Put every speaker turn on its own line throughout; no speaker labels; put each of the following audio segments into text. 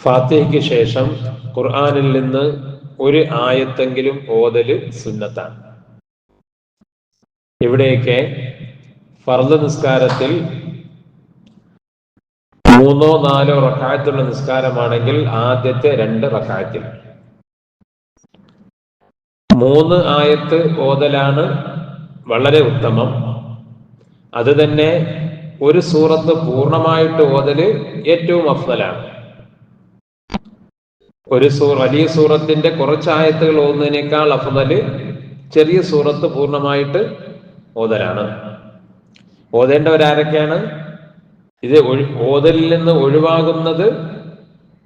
ഫാത്തിഹയ്ക്ക് ശേഷം ഖുർആനിൽ നിന്ന് ഒരു ആയത്തെങ്കിലും ഓതൽ സുന്നത്താണ്. ഇവിടെയൊക്കെ ഫർദ് നിസ്കാരത്തിൽ മൂന്നോ നാലോ റക്കായത്തുള്ള നിസ്കാരമാണെങ്കിൽ ആദ്യത്തെ രണ്ട് റക്കായത്തിൽ. മൂന്ന് ആയത്ത് ഓതലാണ് വളരെ ഉത്തമം. അത് തന്നെ ഒരു സൂറത്ത് പൂർണമായിട്ട് ഓതൽ ഏറ്റവും അഫ്സലാണ് ഒരു സൂ വലിയ സൂറത്തിന്റെ കുറച്ചായത്തുകൾ ഓതുന്നതിനേക്കാൾ അഫ്സൽ ചെറിയ സൂറത്ത് പൂർണമായിട്ട് ഓതലാണ്. ഓതേണ്ടവരാരൊക്കെയാണ്? ഇത് ഓതലിൽ നിന്ന് ഒഴിവാകുന്നത്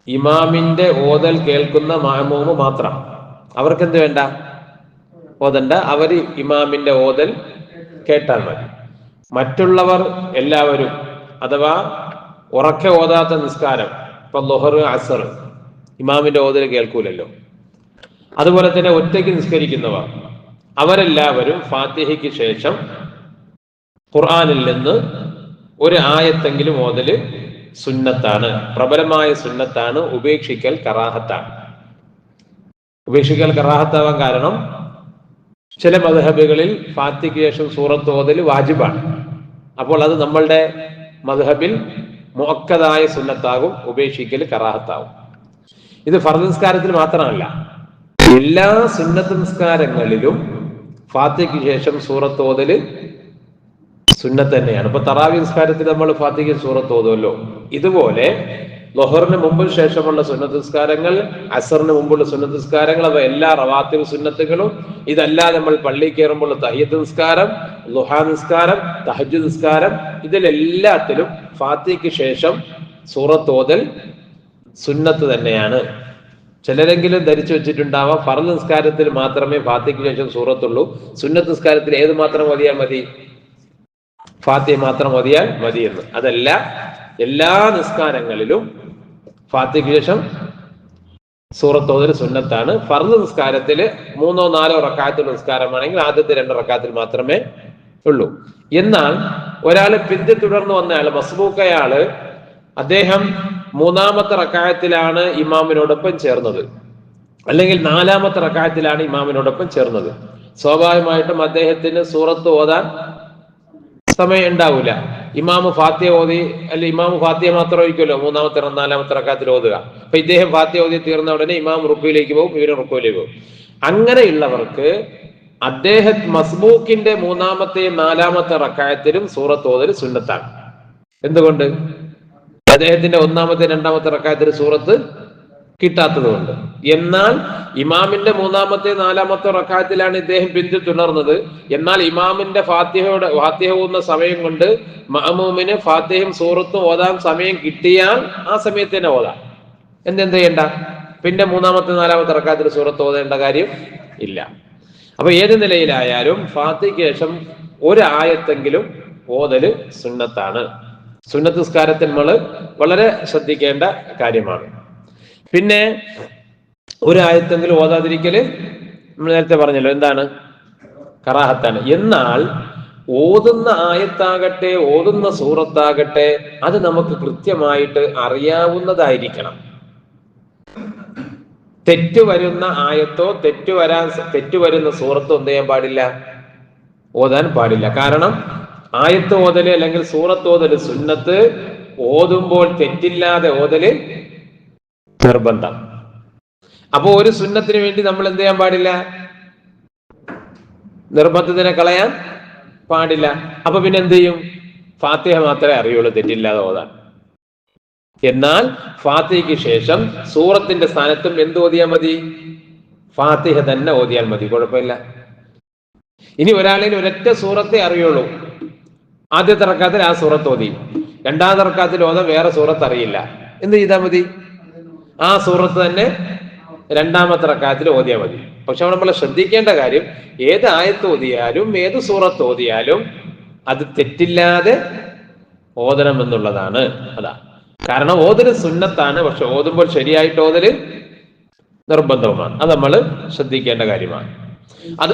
ഇമാമിന്റെ ഓതൽ കേൾക്കുന്ന മാമൂമ് മാത്രം. അവർക്കെന്ത് വേണ്ട? ഓതണ്ട. അവർ ഇമാമിന്റെ ഓതൽ കേട്ടാൽ മതി. മറ്റുള്ളവർ എല്ലാവരും അഥവാ ഉറക്കെ ഓതാത്ത നിസ്കാരം ഇപ്പൊ ലൊഹർ അസർ ഇമാമിന്റെ ഓതൽ കേൾക്കൂലല്ലോ. അതുപോലെ തന്നെ ഒറ്റയ്ക്ക് നിസ്കരിക്കുന്നവർ അവരെല്ലാവരും ഫാത്തിഹയ്ക്ക് ശേഷം ഖുർആാനിൽ നിന്ന് ഒരു ആയത്തെങ്കിലും ഓതൽ സുന്നത്താണ്. പ്രബലമായ സുന്നത്താണ്. ഉപേക്ഷിക്കൽ കറാഹത്താണ്. ഉപേക്ഷിക്കൽ കറാഹത്താവാൻ കാരണം ചില മധഹബുകളിൽ ഫാത്തിക്ക് ശേഷം സൂറത്ത് ഓതൽ വാജിബാണ്. അപ്പോൾ അത് നമ്മളുടെ മധഹബിൽ മുഅക്കതായ സുന്നത്താകും ഉപേക്ഷിക്കൽ കറാഹത്താവും ഇത് ഫർദ് നിസ്കാരത്തിൽ മാത്രമല്ല എല്ലാ സുന്നത്ത് നിസ്കാരങ്ങളിലും ഫാത്തിക്ക് ശേഷം സൂറത്ത് സുന്നത്ത് തന്നെയാണ്. ഇപ്പൊ തറാവി നിസ്കാരത്തിൽ നമ്മൾ ഫാത്തിക്ക് സൂറത്ത് ഇതുപോലെ ലൊഹറിന് മുമ്പും ശേഷമുള്ള സുന്നത്ത് നിസ്കാരങ്ങൾ അസറിന് മുമ്പുള്ള സുന്നത്ത് നിസ്കാരങ്ങൾ അവ എല്ലാ റവാത്തിബ് സുന്നത്തുകളും. ഇതല്ലാതെ നമ്മൾ പള്ളി കയറുമ്പോൾ തഹ്യത്ത് നിസ്കാരം ലുഹാ നിസ്കാരം തഹജ് നിസ്കാരം ഇതിലെല്ലാത്തിലും ഫാത്തിക്ക് ശേഷം സൂറത്ത് ഓതൽ സുന്നത്ത് തന്നെയാണ്. ചിലരെങ്കിലും ധരിച്ചു വെച്ചിട്ടുണ്ടാവാം. ഫറൽ നിസ്കാരത്തിൽ മാത്രമേ ഫാത്തിക്ക് ശേഷം സൂറത്തുള്ളൂ. സുന്നത്ത് നിസ്കാരത്തിൽ ഏത് മാത്രം മതിയാൽ മതി? ഫാത്തി മാത്രം മതിയാൽ മതി എന്ന്. അതല്ല എല്ലാ നിസ്കാരങ്ങളിലും ഫാത്തിക്ക് ശേഷം സൂറത്തോതിൽ സുന്നത്താണ്. ഫർദ് നിസ്കാരത്തിൽ മൂന്നോ നാലോ റക്കായത്തുള്ള നിസ്കാരമാണെങ്കിൽ ആദ്യത്തെ രണ്ട് റക്കാത്തിൽ മാത്രമേ ഉള്ളൂ. എന്നാൽ ഒരാൾ പിന്തി തുടർന്ന് വന്നയാൾ മസ്ബൂക്കയാൾ അദ്ദേഹം മൂന്നാമത്തെ റക്കായത്തിലാണ് ഇമാമിനോടൊപ്പം ചേർന്നത്. അല്ലെങ്കിൽ നാലാമത്തെ റക്കായത്തിലാണ് ഇമാമിനോടൊപ്പം ചേർന്നത്. സ്വാഭാവികമായിട്ടും അദ്ദേഹത്തിന് സൂറത്ത് ഓതാൻ സമയം ഉണ്ടാവില്ല. ഇമാമ് ഫാത്തിയ ഓതി അല്ല ഇമാമ് ഫാത്തിയ മാത്രം ഒഴിക്കുമല്ലോ മൂന്നാമത്തെ നാലാമത്തെ റക്കാത്തിൽ ഓതുക. അപ്പൊ ഇദ്ദേഹം ഫാത്തിയ ഓതി തീർന്ന ഉടനെ ഇമാം റുക്കുയിലേക്ക് പോകും ഇവർ റുക്കുയിലേക്ക് പോകും. അങ്ങനെയുള്ളവർക്ക് അദ്ദേഹം മസ്ബൂക്കിന്റെ മൂന്നാമത്തെയും നാലാമത്തെ റക്കായത്തിലും സൂറത്ത് ഓതൽ സുന്നത്താണ്. എന്തുകൊണ്ട്? അദ്ദേഹത്തിന്റെ ഒന്നാമത്തെ രണ്ടാമത്തെ റക്കായത്തിൽ സൂറത്ത് കിട്ടാത്തത് കൊണ്ട് എന്നാൽ ഇമാമിന്റെ മൂന്നാമത്തെ നാലാമത്തെ റക്കായത്തിലാണ് ഇദ്ദേഹം പിന്തു തുടർന്നത്. എന്നാൽ ഇമാമിന്റെ ഫാത്തിഹയുടെ ഫാത്തിഹ പോകുന്ന സമയം കൊണ്ട് മഹമൂമിന് ഫാത്തിഹയും സൂറത്തും ഓതാൻ സമയം കിട്ടിയാൽ ആ സമയത്ത് തന്നെ ഓതാം. എന്തെന്ത് ചെയ്യണ്ട? പിന്നെ മൂന്നാമത്തെ നാലാമത്തെ റക്കായത്തിൽ സൂറത്ത് ഓതേണ്ട കാര്യം ഇല്ല. അപ്പൊ ഏത് നിലയിലായാലും ഫാത്തിക്ക് ശേഷം ഒരു ആയത്തെങ്കിലും ഓതൽ സുന്നത്താണ്. സുന്നത്ത് നിസ്കാരത്തിൽ നമ്മൾ വളരെ ശ്രദ്ധിക്കേണ്ട കാര്യമാണ്. പിന്നെ ഒരു ആയത്തെങ്കിലും ഓതാതിരിക്കൽ നമ്മൾ നേരത്തെ പറഞ്ഞല്ലോ എന്താണ്? കറാഹത്താണ്. എന്നാൽ ഓതുന്ന ആയത്താകട്ടെ ഓതുന്ന സൂറത്താകട്ടെ അത് നമുക്ക് കൃത്യമായിട്ട് അറിയാവുന്നതായിരിക്കണം. തെറ്റ് വരുന്ന ആയത്തോ തെറ്റ് വരാൻ തെറ്റ് വരുന്ന സൂറത്തോ എന്ത് ചെയ്യാൻ പാടില്ല? ഓതാൻ പാടില്ല. കാരണം ആയത്ത് ഓതൽ അല്ലെങ്കിൽ സൂറത്ത് ഓതൽ സുന്നത്ത് ഓതുമ്പോൾ തെറ്റില്ലാതെ ഓതൽ നിർബന്ധം. അപ്പോ ഒരു സുന്നത്തിന് വേണ്ടി നമ്മൾ എന്ത് ചെയ്യാൻ പാടില്ല? നിർബന്ധത്തിനെ കളയാൻ പാടില്ല. അപ്പൊ പിന്നെ എന്ത് ചെയ്യും? ഫാത്തിഹ മാത്രമേ അറിയുള്ളൂ തെറ്റില്ലാതെ ഓതാൻ. എന്നാൽ ഫാത്തിഹയ്ക്ക് ശേഷം സൂറത്തിന്റെ സ്ഥാനത്തും എന്ത് ഓതിയാൽ മതി? ഫാത്തിഹ തന്നെ ഓതിയാൽ മതി. കുഴപ്പമില്ല. ഇനി ഒരാളിന് ഒരൊറ്റ സൂറത്തെ അറിയുള്ളൂ. ആദ്യത്തെ റക്കാത്തിൽ ആ സൂറത്ത് ഓതി. രണ്ടാമത്തെ റക്കാത്തിൽ ഓതാൻ വേറെ സൂറത്ത് അറിയില്ല. എന്ത് ചെയ്താൽ മതി? ആ സൂറത്ത് തന്നെ രണ്ടാമത്തെ റക്കാത്തിൽ ഓതിയാൽ മതി. പക്ഷെ നമ്മൾ ശ്രദ്ധിക്കേണ്ട കാര്യം ഏത് ആയത്ത് ഓതിയാലും ഏത് സൂറത്ത് ഓതിയാലും അത് തെറ്റില്ലാതെ ഓതണം എന്നുള്ളതാണ്. അതാ. കാരണം ഓതൽ സുന്നത്താണ് പക്ഷെ ഓതുമ്പോൾ ശരിയായിട്ട് ഓതൽ നിർബന്ധവുമാണ്. അത് നമ്മൾ ശ്രദ്ധിക്കേണ്ട കാര്യമാണ്. അത്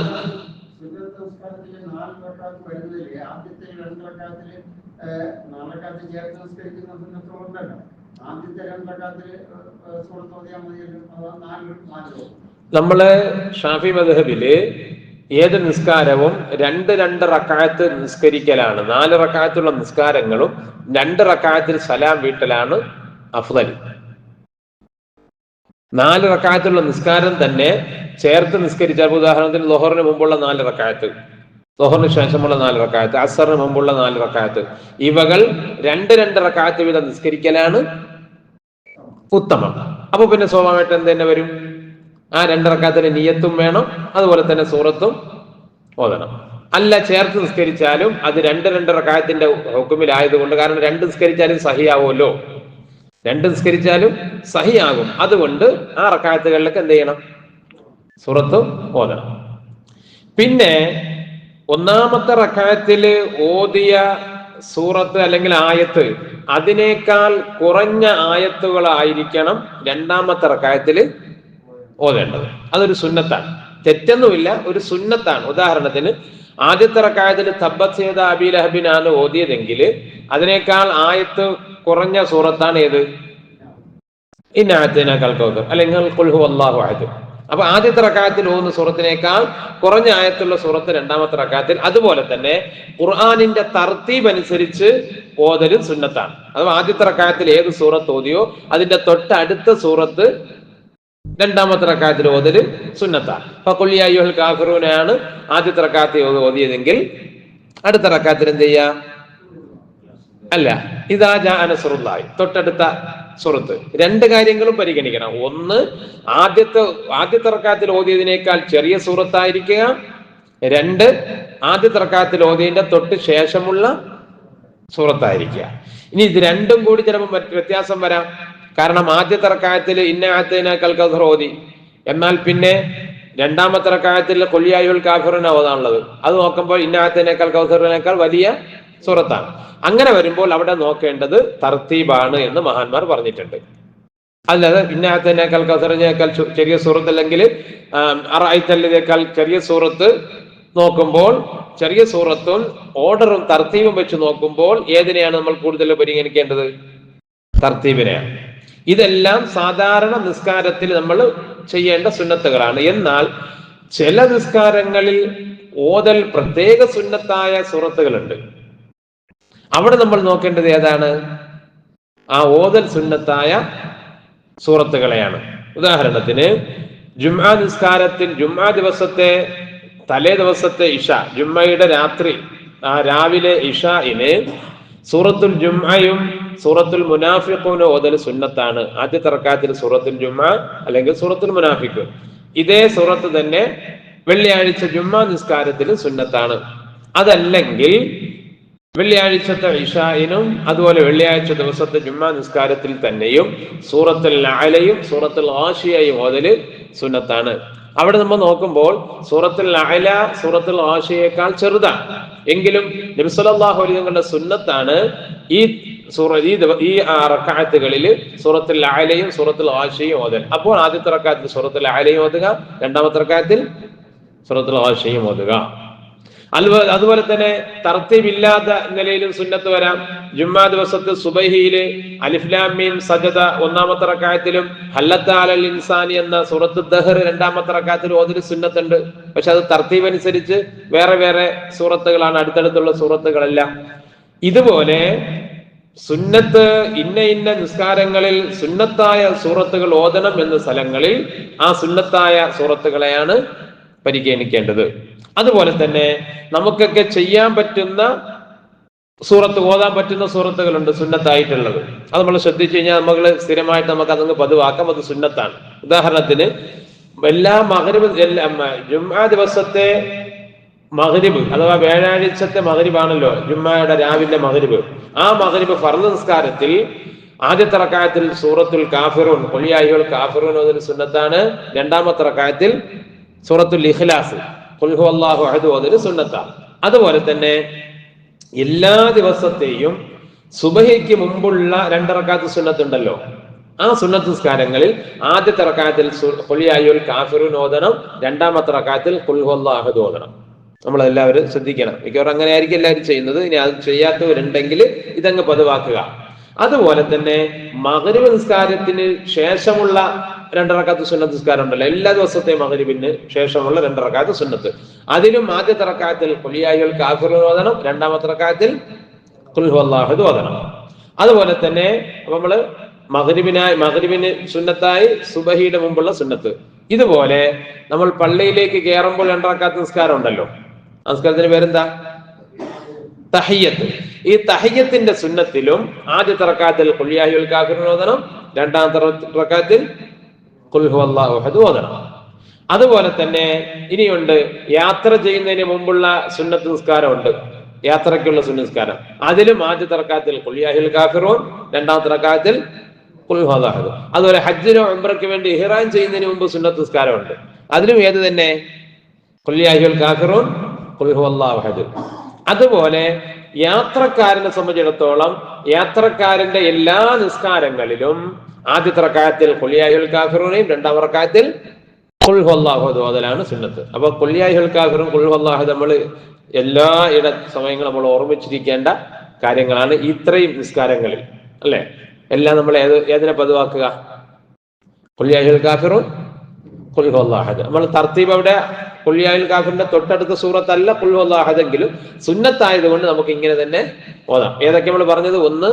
രണ്ട് റക്അത്തിൽ നാല് റക്അത്ത് ചേർത്ത് നിസ്കരിക്കുന്ന സുന്നത്ത് ആദ്യത്തെ രണ്ടക്കാത്തിൽ സുഹൃത്ത് ഓതിയാൽ മതിയല്ലോ. നാല് നാലോ
നമ്മൾ ഷാഫി മദ്ഹബിൽ ഏത് നിസ്കാരവും രണ്ട് രണ്ട് റക്കായത്ത് നിസ്കരിക്കലാണ്. നാല് റക്കായത്തുള്ള നിസ്കാരങ്ങളും രണ്ട് റക്കായത്തിൽ സലാം വീട്ടലാണ് അഫ്ദൽ. നാല് റക്കായത്തുള്ള നിസ്കാരം തന്നെ ചേർത്ത് നിസ്കരിച്ചാൽ ഉദാഹരണത്തിന് ലോഹറിന് മുമ്പുള്ള നാല് റക്കായത്ത്. ലോഹറിന് ശേഷമുള്ള നാല് റക്കായത്ത് അസറിന് മുമ്പുള്ള നാല് റക്കായത്ത്. ഇവകൾ രണ്ട് രണ്ട് റക്കായത്ത് വീതം നിസ്കരിക്കലാണ് ഉത്തമം. അപ്പൊ പിന്നെ സ്വാഭാവികമായിട്ട് എന്ത് തന്നെ വരും? ആ രണ്ട് റക്കായത്തിന് നിയത്തും വേണം അതുപോലെ തന്നെ സൂറത്തും ഓതണം. അല്ല ചേർത്ത് നിസ്കരിച്ചാലും അത് രണ്ട് രണ്ട് റക്കായത്തിന്റെ ഹുക്കുമിലായതുകൊണ്ട് കാരണം രണ്ട് നിസ്കരിച്ചാലും സഹിയാവുമല്ലോ. രണ്ട് നിസ്കരിച്ചാലും സഹിയാകും. അതുകൊണ്ട് ആ റക്കായത്തുകളിലൊക്കെ എന്ത് ചെയ്യണം? സൂറത്തും ഓതണം. പിന്നെ ഒന്നാമത്തെ റക്കായത്തിൽ ഓതിയ സൂറത്ത് അല്ലെങ്കിൽ ആയത്ത് അതിനേക്കാൾ കുറഞ്ഞ ആയത്തുകളായിരിക്കണം രണ്ടാമത്തെ റക്കായത്തിൽ ഓതേണ്ടത്. അതൊരു സുന്നത്താണ്. തെറ്റൊന്നുമില്ല ഒരു സുന്നത്താണ്. ഉദാഹരണത്തിന് ആദ്യത്തെ റക്കായത്തിൽ തബ്ബത്ത് ചെയ്ത അബി ലഹബിനാണ് ഓതിയതെങ്കിൽ അതിനേക്കാൾ ആയത്ത് കുറഞ്ഞ സൂറത്താണ് ഏത്? ഇന്നായത്തിനേക്കാൾ കൗതർ അല്ലെങ്കിൽ കുൽഹു അള്ളാഹു ആയത് അപ്പൊ ആദ്യത്തെ റക്കാത്തിൽ ഓതുന്ന സുഹൃത്തിനേക്കാൾ കുറഞ്ഞ ആയത്തുള്ള സൂറത്ത് രണ്ടാമത്തെ റക്കാത്തിൽ അതുപോലെ തന്നെ ഖുർആാനിന്റെ തർത്തീബ് അനുസരിച്ച് ഓതലും സുന്നത്താണ്. അഥവാ ആദ്യത്തെ റക്കാത്തിൽ ഏത് സൂറത്ത് ഓതിയോ അതിന്റെ തൊട്ടടുത്ത സൂറത്ത് രണ്ടാമത്തെ റക്കാത്തിൽ ഓതൽ സുന്നത്താണ്. അപ്പൊ കൊള്ളിയായുഹൽ കാഫറൂനാണ് ആദ്യത്തെ റക്കാത്തിൽ ഓതിയതെങ്കിൽ അടുത്ത റക്കാത്തിൽ എന്ത് ചെയ്യാ? അല്ല ഇതാ ജാ അനസുറുല്ലായി തൊട്ടടുത്ത സുറത്ത് രണ്ട് കാര്യങ്ങളും പരിഗണിക്കണം. ഒന്ന് ആദ്യത്തെ ആദ്യ റക്കാത്തിൽ ഓതിയതിനേക്കാൾ ചെറിയ സുഹൃത്തായിരിക്കുക. രണ്ട് ആദ്യ റക്കാത്തിൽ ഓതിയതിന്റെ തൊട്ട് ശേഷമുള്ള സുഹൃത്തായിരിക്കുക. ഇനി ഇത് രണ്ടും കൂടി ചിലപ്പോൾ വ്യത്യാസം വരാം. കാരണം ആദ്യ ആദ്യത്തെ ഇന്ന ഇന്നത്തിനേക്കാൾ കഥർ ഓതി. എന്നാൽ പിന്നെ രണ്ടാമത്തെ റക്കായത്തിൽ കൊല്ലിയായുൽ കാഫിറിന് അത് നോക്കുമ്പോൾ ഇന്നത്തിനേക്കാൾ കൗസറിനേക്കാൾ വലിയ സൂറത്താണ്. അങ്ങനെ വരുമ്പോൾ അവിടെ നോക്കേണ്ടത് തർത്തീബാണ് എന്ന് മഹാന്മാർ പറഞ്ഞിട്ടുണ്ട്. അല്ലാതെ ഇന്നത്തിനേക്കാൾ കസറിനേക്കാൾ ചെറിയ സൂറത്ത് അല്ലെങ്കിൽ അറായിത്തല്ലിനേക്കാൾ ചെറിയ സൂറത്ത് നോക്കുമ്പോൾ ചെറിയ സൂറത്തും ഓർഡറും തർത്തീവും വെച്ച് നോക്കുമ്പോൾ ഏതിനെയാണ് നമ്മൾ കൂടുതൽ പരിഗണിക്കേണ്ടത്? തർത്തീബിനെയാണ്. ഇതെല്ലാം സാധാരണ നിസ്കാരത്തിൽ നമ്മൾ ചെയ്യേണ്ട സുന്നത്തുകളാണ്. എന്നാൽ ചില നിസ്കാരങ്ങളിൽ ഓതൽ പ്രത്യേക സുന്നത്തായ സൂറത്തുകളുണ്ട്. അവിടെ നമ്മൾ നോക്കേണ്ടത് ഏതാണ്? ആ ഓതൽ സുന്നത്തായ സൂറത്തുകളെയാണ്. ഉദാഹരണത്തിന് ജുമാ നിസ്കാരത്തിൽ ജുമാ ദിവസത്തെ തലേ ദിവസത്തെ ഇഷ ജുമ്മയുടെ രാത്രി ആ രാവിലെ ഇഷയിന് സൂറത്തുൽ ജുമ്മയും സൂറത്തുൽ മുനാഫിഖൂന് ഓതൽ സുന്നത്താണ്. ആദ്യ തർക്കാത്തിൽ സൂറത്തുൽ ജുമ്മ അല്ലെങ്കിൽ സൂറത്തുൽ മുനാഫിഖ്. ഇതേ സൂറത്ത് തന്നെ വെള്ളിയാഴ്ച ജുമ്മാ നിസ്കാരത്തിൽ സുന്നത്താണ്. അതല്ലെങ്കിൽ വെള്ളിയാഴ്ചത്തെ ഇഷായിനും അതുപോലെ വെള്ളിയാഴ്ച ദിവസത്തെ ജുമ്മാ നിസ്കാരത്തിൽ തന്നെയും സൂറത്തുൽ അലയും സൂറത്തുൽ ആഷിയയും ഓതൽ സുന്നത്താണ്. അവിടെ നമ്മൾ നോക്കുമ്പോൾ സൂറത്തുൽ അല സൂറത്തുൽ ആഷിയേക്കാൾ ചെറുതാണ്. എങ്കിലും തങ്ങളുടെ സുന്നത്താണ് ഈ സൂറ ഈ ഈ റക്കാത്തുകളിൽ സൂറത്തുൽ അലയും സൂറത്തുൽ ആഷിയും ഓതൽ അപ്പോൾ ആദ്യത്തെ റക്കാത്തിൽ സൂറത്തുൽ അലയും ഓതുക രണ്ടാമത്തെ റക്കാത്തിൽ സൂറത്തുൽ ആഷിയും ഓതുക. അതുപോലെ തന്നെ തർത്തീബില്ലാത്ത നിലയിലും സുന്നത്ത് വരാം. ജുമ്മാ ദിവസത്തിൽ സുബൈഹിയിൽ അലിഫ്ലാമീൻ സജത ഒന്നാമത്തെ റക്കായത്തിലും ഹല്ലത്താലൽ ഇൻസാനി എന്ന സൂറത്ത് ദഹർ രണ്ടാമത്തെ റക്കായത്തിലും ഓതിന് സുന്നത്തുണ്ട്. പക്ഷെ അത് തർത്തീബ് അനുസരിച്ച് വേറെ വേറെ സൂറത്തുകളാണ് അടുത്തടുത്തുള്ള സൂറത്തുകളെല്ലാം. ഇതുപോലെ സുന്നത്ത് ഇന്ന ഇന്ന നിസ്കാരങ്ങളിൽ സുന്നത്തായ സൂറത്തുകൾ ഓതണം എന്ന സ്ഥലങ്ങളിൽ ആ സുന്നത്തായ സൂറത്തുകളെയാണ് പരിഗണിക്കേണ്ടത്. അതുപോലെ തന്നെ നമുക്കൊക്കെ ചെയ്യാൻ പറ്റുന്ന സൂറത്ത് ഓതാൻ പറ്റുന്ന സൂറത്തുകളുണ്ട് സുന്നത്തായിട്ടുള്ളത്. അത് നമ്മൾ ശ്രദ്ധിച്ചു കഴിഞ്ഞാൽ നമ്മൾ സ്ഥിരമായിട്ട് നമുക്ക് അതങ്ങ് പതിവാക്കാം. അത് സുന്നത്താണ്. ഉദാഹരണത്തിന് എല്ലാ മകരിബ് എല്ലാ ജുമാ ദിവസത്തെ മകരിബ് അഥവാ വ്യാഴാഴ്ചത്തെ മകരിബാണല്ലോ ജുമ്മായുടെ രാവിലെ മകരിബ് ആ മകരിബ് ഫർദ് നിസ്കാരത്തിൽ ആദ്യത്തെ റക്കായത്തിൽ സൂറത്തുൽ കാഫിറൂൻ കൊളിയായികൾ കാഫിറൂൻ സുന്നത്താണ്. രണ്ടാമത്തെ റക്കായത്തിൽ സൂറത്തുൽ ഇഖ്ലാസ്. ഖുൽഹു അല്ലാഹു അഹദ് അതൊരു സുന്നത്താണ് അതുപോലെ തന്നെ എല്ലാ ദിവസത്തെയും സുബഹിക്ക് മുമ്പുള്ള രണ്ടിറക്കാത്ത സുന്നത്ത് ഉണ്ടല്ലോ ആ സുന്നത്ത് നിസ്കാരങ്ങളിൽ ആദ്യത്തെ റക്കായത്തിൽ കൊളിയായുൽ കാഫിറുൻ ഓതണം രണ്ടാമത്തെ റക്കായത്തിൽ കുൽഹുല്ലാഹദ് ഓതണം. നമ്മളെല്ലാവരും ശ്രദ്ധിക്കണം. മിക്കവാറും അങ്ങനെ ആയിരിക്കും എല്ലാവരും ചെയ്യുന്നത്. ഇനി അത് ചെയ്യാത്തവരുണ്ടെങ്കിൽ ഇതങ്ങ് പതിവാക്കുക. അതുപോലെ തന്നെ മഗ്‌രിബ് നിസ്കാരത്തിന് ശേഷമുള്ള രണ്ടറക്കാത്ത സുന്നത്ത് നിസ്കാരം ഉണ്ടല്ലോ എല്ലാ ദിവസത്തെയും മകരിവിന് ശേഷമുള്ള രണ്ടറക്കാത്ത സുന്നത്ത്. അതിലും ആദ്യത്തെ റക്കാത്തിൽ കൊലിയായികൾക്ക് കാഫിർ ഓതണം രണ്ടാമത്തെ റക്കാത്തിൽ കുൽഹു ഓതണം. അതുപോലെ തന്നെ നമ്മൾ മകരിബിനായി മകരിബിന് സുന്നത്തായി സുബഹിയുടെ മുമ്പുള്ള സുന്നത്ത്. ഇതുപോലെ നമ്മൾ പള്ളിയിലേക്ക് കയറുമ്പോൾ രണ്ടറക്കാത്ത നിസ്കാരം ഉണ്ടല്ലോ. നമസ്കാരത്തിന് പേരെന്താ? തഹയ്യത്ത്. ഈ തഹയ്യത്തിന്റെ സുന്നത്തിലും ആദ്യത്തെ റക്കാത്തിൽ കുല്യാഹിൽ കാഫിറിന് ഓതണം രണ്ടാമത്തെ റക്കാത്തിൽ കുൽഹു ഓതണം അതുപോലെ തന്നെ ഇനിയുണ്ട് യാത്ര ചെയ്യുന്നതിന് മുമ്പുള്ള സുന്നത്ത് നിസ്കാരമുണ്ട്. യാത്രയ്ക്കുള്ള നിസ്കാരം. അതിലും ആദ്യത്തെ റക്കാത്തിൽ കുല്യാഹിൽ കാഫിറൂൻ രണ്ടാമത്തെ റക്കാത്തിൽ കുൽഹു അള്ളാഹു അതുപോലെ ഹജ്ജിനോ ഉംറയ്ക്ക് വേണ്ടി ഇഹ്റാൻ ചെയ്യുന്നതിന് മുമ്പ് സുന്നത്ത് നിസ്കാരം ഉണ്ട് അതിലും ഏത് തന്നെ? കുല്യാഹിൽ കാഫിറൂൻ കുൽഹു അതുപോലെ യാത്രക്കാരനെ സംബന്ധിച്ചിടത്തോളം യാത്രക്കാരന്റെ എല്ലാ നിസ്കാരങ്ങളിലും ആദ്യത്തെ റക്കായത്തിൽ കൊല്ലിയായി കാഫിറിനെയും രണ്ടാം റക്കായത്തിൽ കുൽഹുല്ലാഹു ഓതലാണ് സുന്നത്ത്. അപ്പൊ കൊല്ലിയായി കാഫിറും കുൽഹൊല്ലാഹു നമ്മൾ എല്ലാ ഇട സമയങ്ങളും നമ്മൾ ഓർമ്മിച്ചിരിക്കേണ്ട കാര്യങ്ങളാണ് ഇത്രയും നിസ്കാരങ്ങളിൽ അല്ലെ? എല്ലാം നമ്മൾ ഏത് ഏതിനെ പതിവാക്കുക? കൊല്ലിയായി കാഫിറും കുൽഹൊല്ലാഹദ് നമ്മൾ തർത്തീബ് അവിടെ കുല്യായിൽ കാഫിറിന്റെ തൊട്ടടുത്ത സൂറത്തല്ല കുൽഹൊല്ലാഹദെങ്കിലും സുന്നത്തായതുകൊണ്ട് നമുക്ക് ഇങ്ങനെ തന്നെ ഓതാം. ഏതൊക്കെ നമ്മൾ പറഞ്ഞത്? ഒന്ന്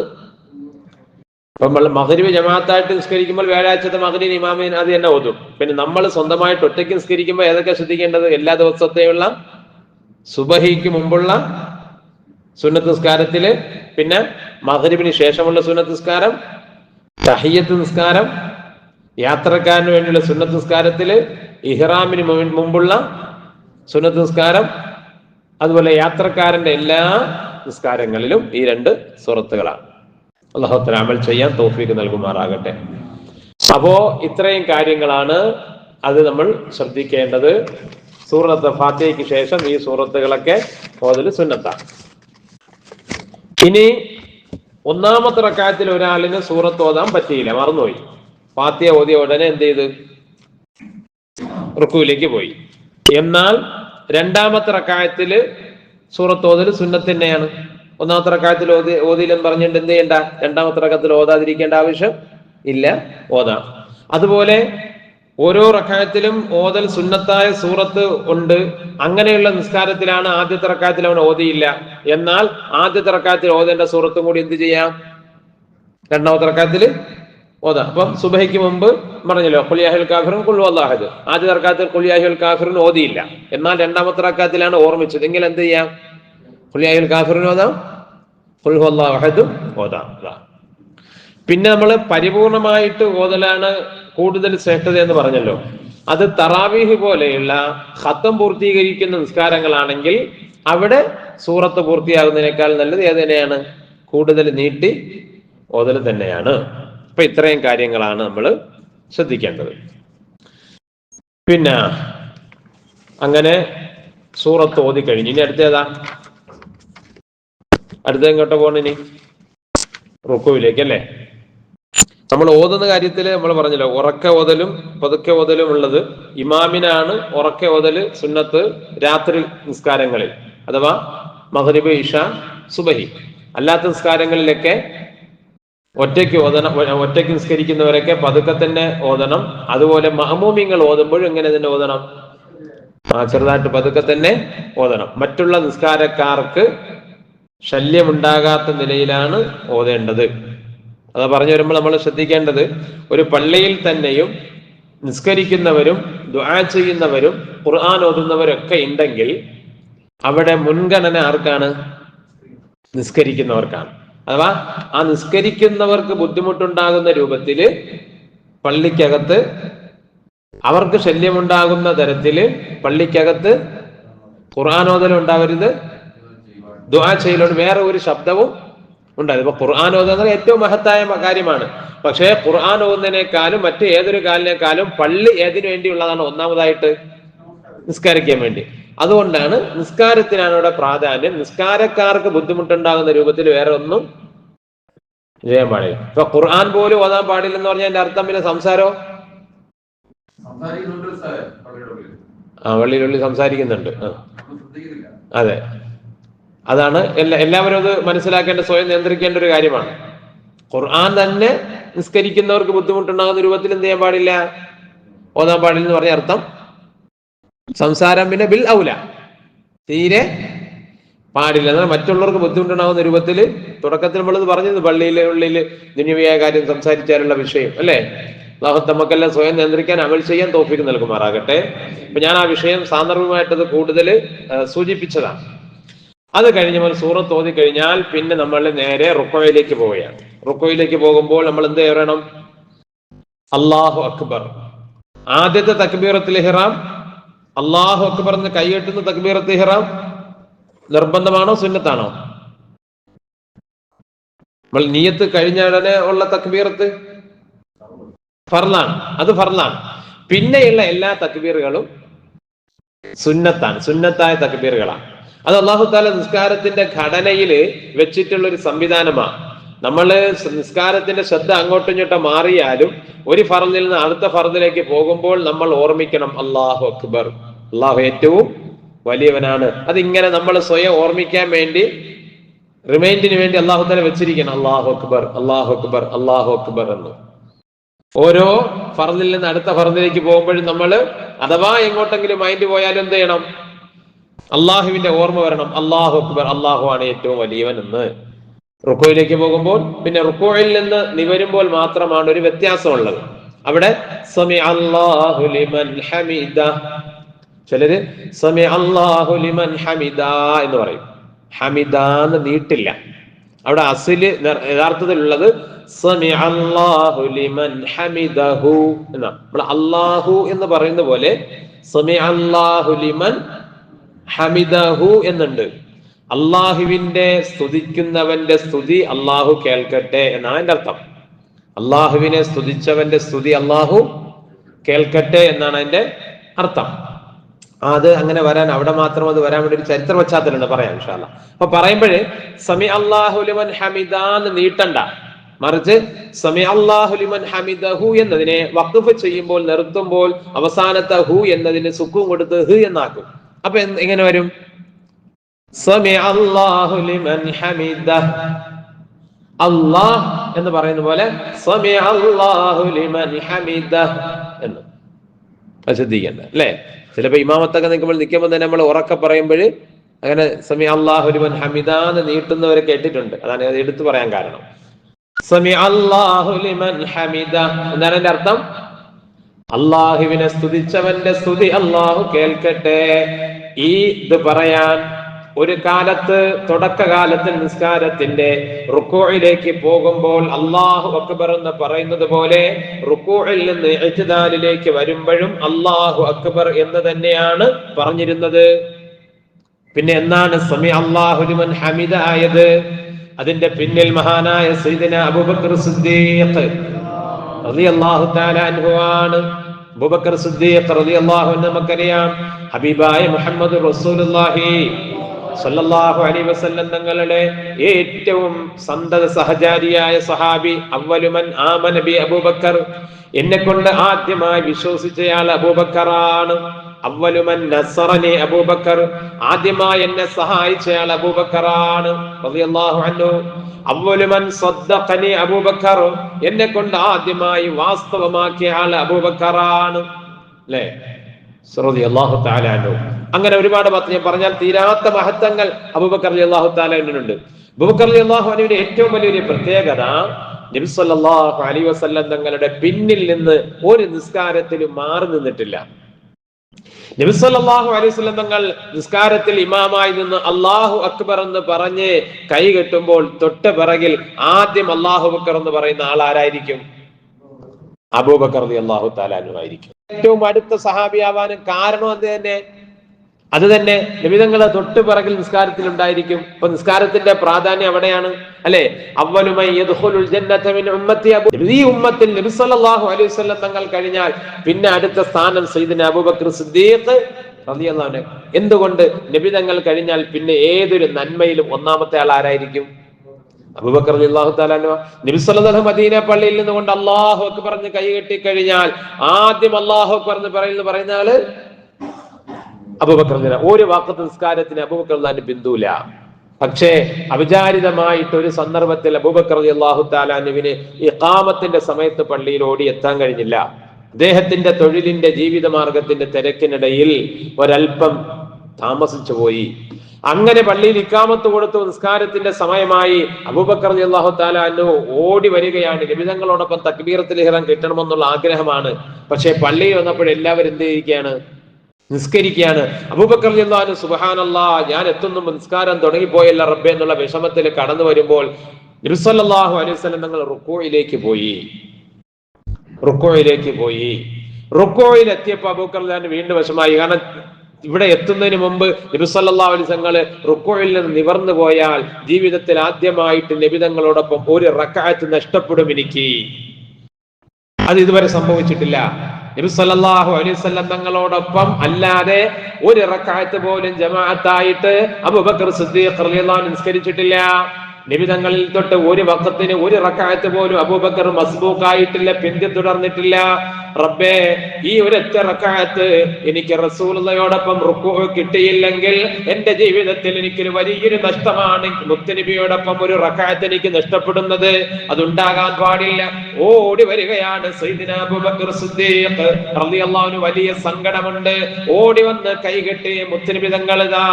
ഇപ്പൊ നമ്മൾ മകരിവ് ജമാഅത്തായിട്ട് നിസ്കരിക്കുമ്പോൾ വ്യാഴാഴ്ചത്തെ മകരിന് ഇമാമിന് അത് തന്നെ ഓതും. പിന്നെ നമ്മൾ സ്വന്തമായിട്ട് ഒറ്റയ്ക്ക് നിസ്കരിക്കുമ്പോൾ ഏതൊക്കെ ശ്രദ്ധിക്കേണ്ടത്? എല്ലാ ദിവസത്തെയുള്ള സുബഹിക്ക് മുമ്പുള്ള സുന്നത്ത് നിസ്കാരത്തിൽ പിന്നെ മകരിവിന് ശേഷമുള്ള സുന്നത്ത് നിസ്കാരം തഹിയത്ത് നിസ്കാരം യാത്രക്കാരന് വേണ്ടിയുള്ള സുന്നത്ത് നിസ്കാരത്തിൽ ഇഹ്റാമിന് മുമ്പുള്ള സുന്നത്ത് നിസ്കാരം അതുപോലെ യാത്രക്കാരന്റെ എല്ലാ നിസ്കാരങ്ങളിലും ഈ രണ്ട് സുറത്തുകളാണ്. അള്ളാഹുത്തല അമൽ ചെയ്യാൻ തോഫീക്ക് നൽകുമാറാകട്ടെ. അപ്പോ ഇത്രയും കാര്യങ്ങളാണ് അത് നമ്മൾ ശ്രദ്ധിക്കേണ്ടത്. സൂറത്ത് ഫാത്തിഹയ്ക്ക് ശേഷം ഈ സൂറത്തുകളൊക്കെ ഓതൽ സുന്നത്താണ്. ഇനി ഒന്നാമത്തെ റക്കായത്തിൽ ഒരാളിന് സൂറത്ത് ഓതാൻ പറ്റിയില്ല മറന്നുപോയി. ഫാത്തിയ ഓതിയ ഉടനെ എന്ത് ചെയ്ത്? റുക്കുവിലേക്ക് പോയി. എന്നാൽ രണ്ടാമത്തെ റക്കായത്തിൽ സൂറത്ത് ഓതൽ സുന്നത്ത് തന്നെയാണ്. ഒന്നാമത്തെ റക്കായത്തിൽ ഓതി ഓതിയില്ലെന്ന് പറഞ്ഞിട്ട് എന്ത് ചെയ്യണ്ട? രണ്ടാമത്തെ റക്കത്തിൽ ഓതാതിരിക്കേണ്ട ആവശ്യം ഇല്ല ഓതാം. അതുപോലെ ഓരോ റക്കായത്തിലും ഓതൽ സുന്നത്തായ സൂറത്ത് ഉണ്ട്. അങ്ങനെയുള്ള നിസ്കാരത്തിലാണ് ആദ്യത്തെ റക്കായത്തിൽ അവൻ ഓതിയില്ല. എന്നാൽ ആദ്യത്തെ റക്കായത്തിൽ ഓതേണ്ട സൂറത്തും കൂടി എന്ത് ചെയ്യാം? രണ്ടാമത്തെ റക്കായത്തിൽ ഓതാം. അപ്പം സുബഹയ്ക്ക് മുമ്പ് പറഞ്ഞല്ലോ കുലിയാഹുൽ കാഫിറും കുല്ലു അള്ളാഹദ് ആദ്യ റക്കാത്തിൽ കുലിയാഹുൽ കാഫിറിന് ഓതിയില്ല. എന്നാൽ രണ്ടാമത്തെ റക്കാത്തിലാണ് ഓർമ്മിച്ചത്. എങ്കിൽ എന്ത് ചെയ്യാം? കുലിയാഹുൽ കാഫിറിന് ഓതാം. കുൽഹു അള്ളാഹദും ഓതാം. പിന്നെ നമ്മൾ പരിപൂർണമായിട്ട് ഓതലാണ് കൂടുതൽ ശ്രേഷ്ഠത എന്ന് പറഞ്ഞല്ലോ. അത് തറാവീഹ് പോലെയുള്ള ഹത്തം പൂർത്തീകരിക്കുന്ന നിസ്കാരങ്ങളാണെങ്കിൽ അവിടെ സൂറത്ത് പൂർത്തിയാകുന്നതിനേക്കാൾ നല്ലത് ഏത് തന്നെയാണ്? കൂടുതൽ നീട്ടി ഓതൽ തന്നെയാണ്. അപ്പൊ ഇത്രയും കാര്യങ്ങളാണ് നമ്മൾ ശ്രദ്ധിക്കേണ്ടത്. പിന്നെ അങ്ങനെ സൂറത്ത് ഓതി കഴിഞ്ഞു ഇനി അടുത്തേതാ അടുത്ത എങ്ങോട്ടാ പോകണം ഇനി റുക്കുവിലേക്ക് അല്ലേ നമ്മൾ ഓതുന്ന കാര്യത്തിൽ നമ്മൾ പറഞ്ഞല്ലോ ഉറക്ക ഓതലും പതുക്കെ ഓതലും ഉള്ളത് ഇമാമിനാണ് ഉറക്ക ഓതൽ സുന്നത്ത് രാത്രി നിസ്കാരങ്ങളിൽ അഥവാ മഹരിബ് ഇഷ സുബഹി. അല്ലാത്ത നിസ്കാരങ്ങളിലൊക്കെ ഒറ്റയ്ക്ക് ഓതണം ഒറ്റയ്ക്ക് നിസ്കരിക്കുന്നവരൊക്കെ പതുക്കെ തന്നെ ഓതണം. അതുപോലെ മഹമൂമിങ്ങൾ ഓതുമ്പോഴും എങ്ങനെ തന്നെ ഓതണം? ആ ചെറുതായിട്ട് പതുക്കെ തന്നെ ഓതണം. മറ്റുള്ള നിസ്കാരക്കാർക്ക് ശല്യമുണ്ടാകാത്ത നിലയിലാണ് ഓതേണ്ടത്. അത് പറഞ്ഞു വരുമ്പോൾ നമ്മൾ ശ്രദ്ധിക്കേണ്ടത് ഒരു പള്ളിയിൽ തന്നെയും നിസ്കരിക്കുന്നവരും ദുആ ചെയ്യുന്നവരും ഖുർആൻ ഓതുന്നവരൊക്കെ ഉണ്ടെങ്കിൽ അവിടെ മുൻഗണന ആർക്കാണ്? നിസ്കരിക്കുന്നവർക്കാണ്. അഥവാ ആ നിസ്കരിക്കുന്നവർക്ക് ബുദ്ധിമുട്ടുണ്ടാകുന്ന രൂപത്തിൽ പള്ളിക്കകത്ത് അവർക്ക് ശല്യമുണ്ടാകുന്ന തരത്തിൽ പള്ളിക്കകത്ത് ഖുർആാനോദനം ഉണ്ടാവരുത് ദുആ ചെയ്യലോട് വേറെ ഒരു ശബ്ദവും ഉണ്ടായത് ഇപ്പൊ ഖുർആൻ ഓതുന്നത് ഏറ്റവും മഹത്തായ കാര്യമാണ്. പക്ഷേ ഖുർആൻ ഓതുന്നതിനേക്കാളും മറ്റ് ഏതൊരു കാലിനേക്കാളും പള്ളി ഏതിനു വേണ്ടിയുള്ളതാണ് ഒന്നാമതായിട്ട് നിസ്കരിക്കാൻ വേണ്ടി. അതുകൊണ്ടാണ് നിസ്കാരത്തിനാണ് ഇവിടെ പ്രാധാന്യം. നിസ്കാരക്കാർക്ക് ബുദ്ധിമുട്ടുണ്ടാകുന്ന രൂപത്തിൽ വേറെ ഒന്നും ചെയ്യാൻ പാടില്ല. ഇപ്പൊ ഖുർആൻ പോലും ഓതാൻ പാടില്ലെന്ന് പറഞ്ഞാൽ എന്റെ അർത്ഥം പിന്നെ സംസാരോ? ആ വള്ളിയിലുള്ളിൽ സംസാരിക്കുന്നുണ്ട്. അതെ. അതാണ് എല്ലാ എല്ലാവരും അത് മനസ്സിലാക്കേണ്ട സ്വയം നിയന്ത്രിക്കേണ്ട ഒരു കാര്യമാണ്. ഖുർആൻ തന്നെ നിസ്കരിക്കുന്നവർക്ക് ബുദ്ധിമുട്ടുണ്ടാകുന്ന രൂപത്തിൽ എന്ത് ചെയ്യാൻ പാടില്ല? ഓതാൻ പാടില്ല എന്ന് പറഞ്ഞ അർത്ഥം? സംസാരം പിന്നെ ബിൽ ഔല. തീരെ പാടില്ല. എന്നാൽ മറ്റുള്ളവർക്ക് ബുദ്ധിമുട്ടുണ്ടാകുന്ന രൂപത്തിൽ തുടക്കത്തിൽ നമ്മളിത് പറഞ്ഞത് പള്ളിയിലെ ഉള്ളിൽ ദുനിയവിയായ കാര്യം സംസാരിച്ചാലുള്ള വിഷയം അല്ലേ? നമുക്കെല്ലാം സ്വയം നിയന്ത്രിക്കാൻ അമൽ ചെയ്യാൻ തോഫിക്ക് നൽകുമാറാകട്ടെ. അപ്പൊ ഞാൻ ആ വിഷയം സാന്ദർഭികമായിട്ടത് കൂടുതൽ സൂചിപ്പിച്ചതാണ്. അത് കഴിഞ്ഞ് നമ്മൾ സൂറത്ത് ഓതി കഴിഞ്ഞാൽ പിന്നെ നമ്മൾ നേരെ റുക്കോയിലേക്ക് പോവുകയാണ്. റുക്കോയിലേക്ക് പോകുമ്പോൾ നമ്മൾ എന്ത് ചെയ്യണം? അള്ളാഹു അക്ബർ. ആദ്യത്തെ തക്ബീറത്തിൽ ഹിറാം അള്ളാഹു അക്ബർ എന്ന് കൈയെട്ടുന്ന തക്ബീറത്ത് ഹിറാം നിർബന്ധമാണോ സുന്നത്താണോ? നമ്മൾ നീയത്ത് കഴിഞ്ഞ ഉടനെ ഉള്ള തക്ബീറത്ത് ഫർലാണ് അത് ഫർലാണ് പിന്നെയുള്ള എല്ലാ തക്ബീറുകളും സുന്നത്താണ്. സുന്നത്തായ തക്ബീറുകളാണ്. അത് അള്ളാഹു താല നിസ്കാരത്തിന്റെ ഘടനയിൽ വെച്ചിട്ടുള്ള ഒരു സംവിധാനമാണ് നമ്മൾ നിസ്കാരത്തിന്റെ ശ്രദ്ധ അങ്ങോട്ടും ഇങ്ങോട്ടും മാറിയാലും ഒരു ഫറന്നിൽ നിന്ന് അടുത്ത ഫറന്നിലേക്ക് പോകുമ്പോൾ നമ്മൾ ഓർമ്മിക്കണം അള്ളാഹു അക്ബർ. അള്ളാഹു ഏറ്റവും വലിയവനാണ്. അതിങ്ങനെ നമ്മൾ സ്വയം ഓർമ്മിക്കാൻ വേണ്ടി റിമൈൻഡിന് വേണ്ടി അള്ളാഹു തന്നെ വെച്ചിരിക്കണം അള്ളാഹു അക്ബർ അള്ളാഹു അക്ബർ അള്ളാഹു അക്ബർ എന്ന്. ഓരോ ഫറന്നിൽ നിന്ന് അടുത്ത ഫറന്നിലേക്ക് പോകുമ്പോഴും നമ്മൾ അഥവാ എങ്ങോട്ടെങ്കിലും മൈൻഡ് പോയാലും എന്ത് ചെയ്യണം? അള്ളാഹുവിന്റെ ഓർമ്മ വരണം. അള്ളാഹു അക്ബർ അള്ളാഹു ആണ് ഏറ്റവും വലിയവൻ എന്ന്. റുക്കോയിലേക്ക് പോകുമ്പോൾ പിന്നെ റുക്കോയിൽ നിന്ന് നിവരുമ്പോൾ മാത്രമാണ് ഒരു വ്യത്യാസമുള്ളത്. അവിടെ സമി അല്ലാഹു ലിമൻ ഹമീദ. ചിലര് സമി അല്ലാഹു ലിമൻ ഹമിദ എന്ന് പറയും. ഹമിദ എന്ന് നീട്ടില്ല. അവിടെ അസിൽ യഥാർത്ഥത്തിലുള്ളത് സമി അല്ലാഹു ലിമൻ ഹമിദഹു എന്നാണ്. നമ്മൾ അല്ലാഹു എന്ന് പറയുന്ന പോലെ സമി അല്ലാഹു ലിമൻ ഹമിദഹു എന്നുണ്ട്. അള്ളാഹുവിന്റെ സ്തുതിക്കുന്നവന്റെ സ്തുതി അള്ളാഹു കേൾക്കട്ടെ എന്നാണ് എന്റെ അർത്ഥം. അള്ളാഹുവിനെ സ്തുതിച്ചവന്റെ സ്തുതി അള്ളാഹു കേൾക്കട്ടെ എന്നാണ് അതിന്റെ അർത്ഥം. അത് അങ്ങനെ വരാൻ അവിടെ മാത്രം അത് വരാൻ വേണ്ടി ഒരു ചരിത്ര പശ്ചാത്തലമുണ്ട് പറയാം ഇൻഷാല്ല അപ്പൊ പറയുമ്പോഴേ സമി അള്ളാഹുലിമൻ ഹമിദാന്ന് നീട്ടണ്ട. മറിച്ച് സമി അള്ളാഹുലിമൻ ഹമിദഹു എന്നതിനെ വഖഫ് ചെയ്യുമ്പോൾ നിർത്തുമ്പോൾ അവസാനത്തെ ഹു എന്നതിന് സുക്കും കൊടുത്ത് ഹ് എന്നാക്കും. അപ്പൊ എങ്ങനെ വരും? ഹമിദ. അള്ളാഹ് എന്ന് പറയുന്ന പോലെ ഹമിദ എന്ന്. ശ്രദ്ധിക്കണ്ട അല്ലേ? ചിലപ്പോ ഇമാമത്തൊക്കെ നിൽക്കുമ്പോൾ നിൽക്കുമ്പോൾ തന്നെ നമ്മൾ ഉറക്കെ പറയുമ്പോൾ അങ്ങനെ സമി അള്ളാഹുലിമൻ ഹമിദാന്ന് നീട്ടുന്നവരെ കേട്ടിട്ടുണ്ട്. അതാണ് എടുത്തു പറയാൻ കാരണം. സമി അള്ളാഹുലിമൻ ഹമിദ എന്താണ് എന്റെ അർത്ഥം. അള്ളാഹുവിനെ സ്തുതിച്ചവന്റെ സ്തുതി അള്ളാഹു കേൾക്കട്ടെ. ഈ ഇത് പറയാൻ ഒരു കാലത്ത് തുടക്കകാലത്ത് നിസ്കാരത്തിന്റെ റുക്കോയിലേക്ക് പോകുമ്പോൾ അള്ളാഹു അക്ബർ എന്ന് പറയുന്നത് പോലെ റുക്കോയിൽ നിന്ന് എഴുതാലിലേക്ക് വരുമ്പോഴും അള്ളാഹു അക്ബർ എന്ന് തന്നെയാണ് പറഞ്ഞിരുന്നത്. പിന്നെ എന്നാണ് സമി അള്ളാഹുലിമൻ ഹമിദ ആയത്? അതിന്റെ പിന്നിൽ മഹാനായ സൈദിന അബൂബക്കർ സിദ്ദീഖ് അൻഹു ആണ് അബൂബക്കർ സിദ്ദീഖ് നമുക്കറിയാം. ഹബീബായ മുഹമ്മദ് അലൈഹി വസല്ലം തങ്ങളുടെ ഏറ്റവും സന്തത സഹചാരിയായ സഹാബി അവലുമൻ ആമന ബി അബൂബക്കർ. എന്നെ കൊണ്ട് ആദ്യമായി വിശ്വസിച്ചയാൾ അബൂബക്കറാണ്. അവലുമൻ നസറനി അബൂബക്കർ. ആദ്യമായി എന്നെ സഹായിച്ചയാൾ അബൂബക്കറാണ്. അവലുമൻ സദ്ദഖനി അബൂബക്കർ. എന്നെ കൊണ്ട് ആദ്യമായി വാസ്തവമാക്കിയ ആൾ അബൂബക്കറാണ്. അല്ലേ റളിയല്ലാഹു തആല അൻഹു. അങ്ങനെ ഒരുപാട് പത്ത് ഞാൻ പറഞ്ഞാൽ തീരാത്ത മഹത്വങ്ങൾ അബൂബക്കർ അള്ളാഹു തആല അൻഹുണ്ട് അബൂബക്കർ അള്ളാഹു അൻഹുവിന്റെ ഏറ്റവും വലിയൊരു പ്രത്യേകത നബി അലി വസല്ലം തങ്ങളുടെ പിന്നിൽ നിന്ന് ഒരു നിസ്കാരത്തിലും മാറി നിന്നിട്ടില്ല. നബി സല്ലല്ലാഹു അലൈഹി തങ്ങൾ നിസ്കാരത്തിൽ ഇമാമായി നിന്ന് അള്ളാഹു അക്ബർ എന്ന് പറഞ്ഞ് കൈ കെട്ടുമ്പോൾ തൊട്ട് പിറകിൽ ആദ്യം അള്ളാഹു ബക്കർ എന്ന് പറയുന്ന ആൾ ആരായിരിക്കും? അബൂബക്കർ അള്ളാഹു താലാനു ആയിരിക്കും. ഏറ്റവും അടുത്ത സഹാബിയാവാനും കാരണം അത് തന്നെ? അത് തന്നെ നിമിതങ്ങളെ തൊട്ട് പിറകിൽ നിസ്കാരത്തിൽ ഉണ്ടായിരിക്കും അപ്പൊ നിസ്കാരത്തിന്റെ പ്രാധാന്യം അവിടെയാണ്. അല്ലെ? ഈ ഉമ്മത്തിൽ നബി സല്ലല്ലാഹു അലൈഹി തങ്ങൾ കഴിഞ്ഞാൽ പിന്നെ അടുത്ത സ്ഥാനം സൈദിന് അബൂബക്കർ സിദ്ദീഖ് റളിയല്ലാഹു എന്തുകൊണ്ട്? നബിതങ്ങൾ കഴിഞ്ഞാൽ പിന്നെ ഏതൊരു നന്മയിലും ഒന്നാമത്തെ ആൾ ആരായിരിക്കും? അബൂബക്കർ നബി സല്ലല്ലാഹു മദീന പള്ളിയിൽ നിന്നുകൊണ്ട് അള്ളാഹു പറഞ്ഞ് കൈകെട്ടി കഴിഞ്ഞാൽ ആദ്യം അള്ളാഹു പറഞ്ഞ് പറയുന്നു പറയുന്നത് പറയുന്ന റളിയല്ലാഹു ഒരു വാക്കത്ത് നിസ്കാരത്തിന് റളിയല്ലാഹു ബിന്ദുല പക്ഷേ അവിചാരിതമായിട്ട് ഒരു സന്ദർഭത്തിൽ അബൂബക്കർ അള്ളാഹു താലാനുവിന് ഇഖാമത്തിന്റെ സമയത്ത് പള്ളിയിൽ ഓടി എത്താൻ കഴിഞ്ഞില്ല. അദ്ദേഹത്തിന്റെ തൊഴിലിന്റെ ജീവിത മാർഗത്തിന്റെ തിരക്കിനിടയിൽ ഒരൽപ്പം താമസിച്ചു പോയി. അങ്ങനെ പള്ളിയിൽ ഇക്കാമത്ത് കൊടുത്തു നിസ്കാരത്തിന്റെ സമയമായി അബൂബക്കർ അള്ളാഹു താലാനു ഓടി വരികയാണ്. ലഭിതങ്ങളോടൊപ്പം തക്ബീറത്തിൽ ഹിറം കിട്ടണമെന്നുള്ള ആഗ്രഹമാണ്. പക്ഷേ പള്ളിയിൽ വന്നപ്പോൾ എല്ലാവരും എന്ത് ചെയ്യുകയാണ്? നിസ്കരിക്കുകയാണ്. അബൂബക്കർ അള്ളാഹു സുബഹാനല്ലാ ഞാൻ എത്തുന്നു നിസ്കാരം തുടങ്ങിപ്പോയല്ല റബ്ബെ എന്നുള്ള വിഷമത്തിൽ കടന്നു വരുമ്പോൾ അലൈഹി സ്വലം തങ്ങൾ റുക്കോയിലേക്ക് പോയി. റുക്കോയിലേക്ക് പോയി. റുക്കോയിൽ എത്തിയപ്പോൾ അബൂക്കർ ഞാൻ വീണ്ടും വിഷമായി കാരണം ഇവിടെ എത്തുന്നതിന് മുമ്പ് നബിസല്ലാ അലിസങ്ങൾ റുക്കോയിൽ നിന്ന് നിവർന്നു പോയാൽ ജീവിതത്തിൽ ആദ്യമായിട്ട് നബിതങ്ങളോടൊപ്പം ഒരു റക്കായത്ത് നഷ്ടപ്പെടും എനിക്ക്. അത് ഇതുവരെ സംഭവിച്ചിട്ടില്ല. നബി സല്ലല്ലാഹു അലൈഹി വസല്ലം തങ്ങളോടൊപ്പം അല്ലാതെ ഒരു റക്അത്ത് പോലും ജമാഅത്തായിട്ട് അബൂബക്കർ സിദ്ദീഖ് നിസ്കരിച്ചിട്ടില്ല. നബി തങ്ങളിൽ തൊട്ട് ഒരു വക്കത്തിന് ഒരു റക്കായത്ത് പോലും അബൂബക്കർ മസ്ബൂക്കായിട്ടില്ല പിന്തി തുടർന്നിട്ടില്ല. റബ്ബേ ഈ ഒരൊറ്റ റക്കാത്ത് എനിക്ക് റസൂലതയോടൊപ്പം റുക്കു കിട്ടിയില്ലെങ്കിൽ എന്റെ ജീവിതത്തിൽ എനിക്കൊരു വലിയൊരു നഷ്ടമാണ് മുത്തനബിയോടൊപ്പം ഒരു റക്കാത്ത് എനിക്ക് നഷ്ടപ്പെടുന്നത്. അതുണ്ടാകാൻ പാടില്ല. ഓടി വരികയാണ് വലിയ സങ്കടമുണ്ട്. ഓടി വന്ന് കൈകെട്ടി മുത്തനബി